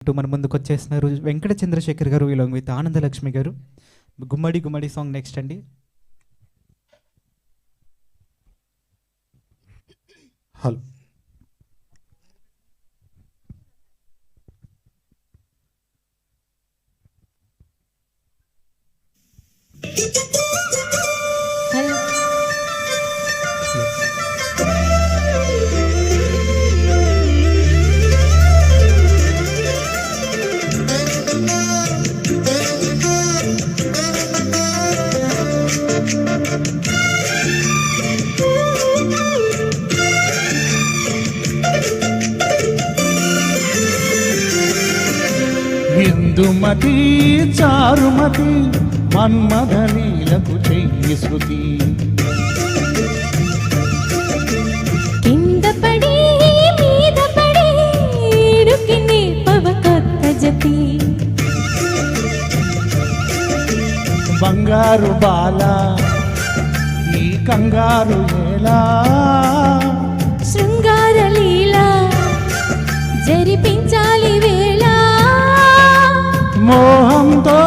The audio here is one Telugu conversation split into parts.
అంటూ మన ముందుకు వచ్చేస్తున్నారు వెంకట చంద్రశేఖర్ గారు ఇలాంగ్ విత్ ఆనందలక్ష్మి గారు. గుమ్మడి గుమ్మడి సాంగ్ నెక్స్ట్ అండి. Hello hello. ఇందుమతి చారుమతి మన్మధలీలకు చెయ్యి శృతి. బంగారు బాల ఈ కంగారు ఎలా శృంగార లీల జరిపించాలి మోహంతో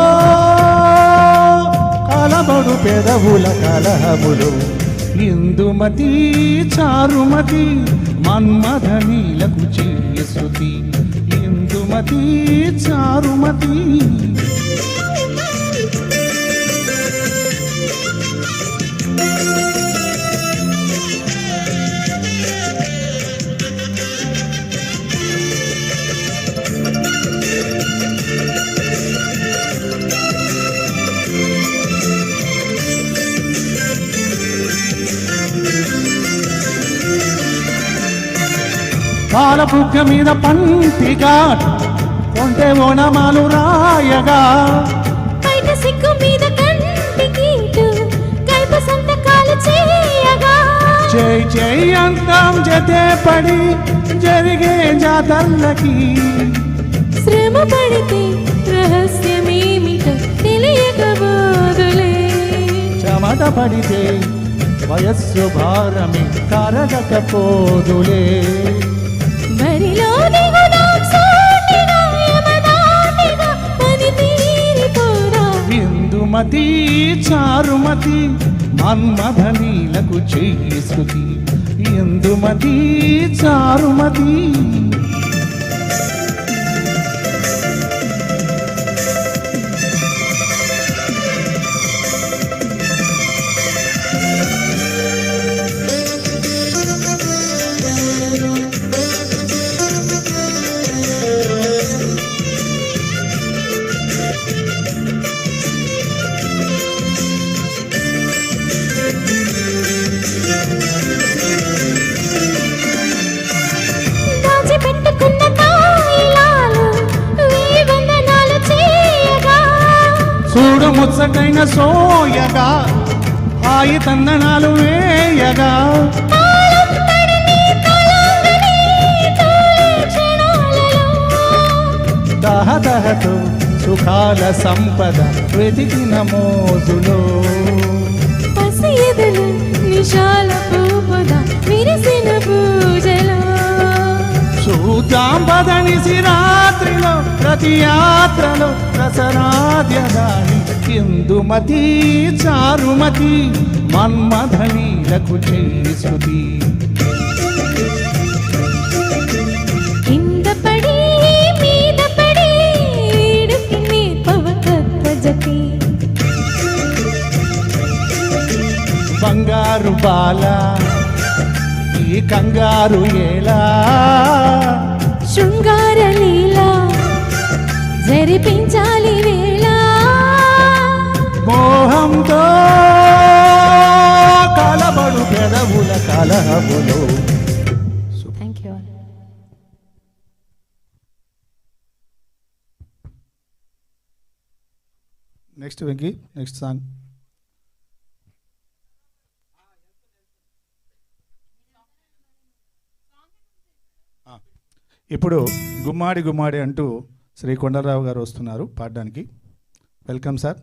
కలబడు పెదవుల కలహములు. ఇందుమతి చారుమతి మన్మధనీలకు చెయ్యి ఇందుమతి చారుమతి. పాలపుక్క మీద పంటిగా కొంటే ఓనమాలు రాయగా. బయట సిగ్గు మీద కంటి కీటు కైపు సంతకాలు చేయగా. చేయి చేయి అంతం జతే పడి జరిగే జాతర్లకి. శ్రమ పడితే రహస్యమేమిటో తెలియకబోదులే చెమట పడితే వయస్సు భారమి కరగకపోదులే. బరిలో ఇందుమతి చారుమతి మన్మధనీలకు చెయ్యి శృతి. ఇందుమతి చారుమతి ముచ్చటైన సోయగా హాయి తందనాలు వేయగా. దహదహతో సుఖాల సంపద వెతికిన మోజులో. పసి ఎదలు నిశాల పూపద విరిసిన పూజలో. చూద్దాం రాత్రిలో ప్రతి యాత్రలో ఇందుమతి చారుమతి మన్మధనీలకు చెయ్యి శృతి. బంగారు బాల ఈ కంగారు ఎలా శృంగార కలహములో thank you next Venky next song ఇప్పుడు గుమ్మాడి గుమ్మాడి అంటూ శ్రీ కొండలరావు గారు వస్తున్నారు పాడడానికి. Welcome sir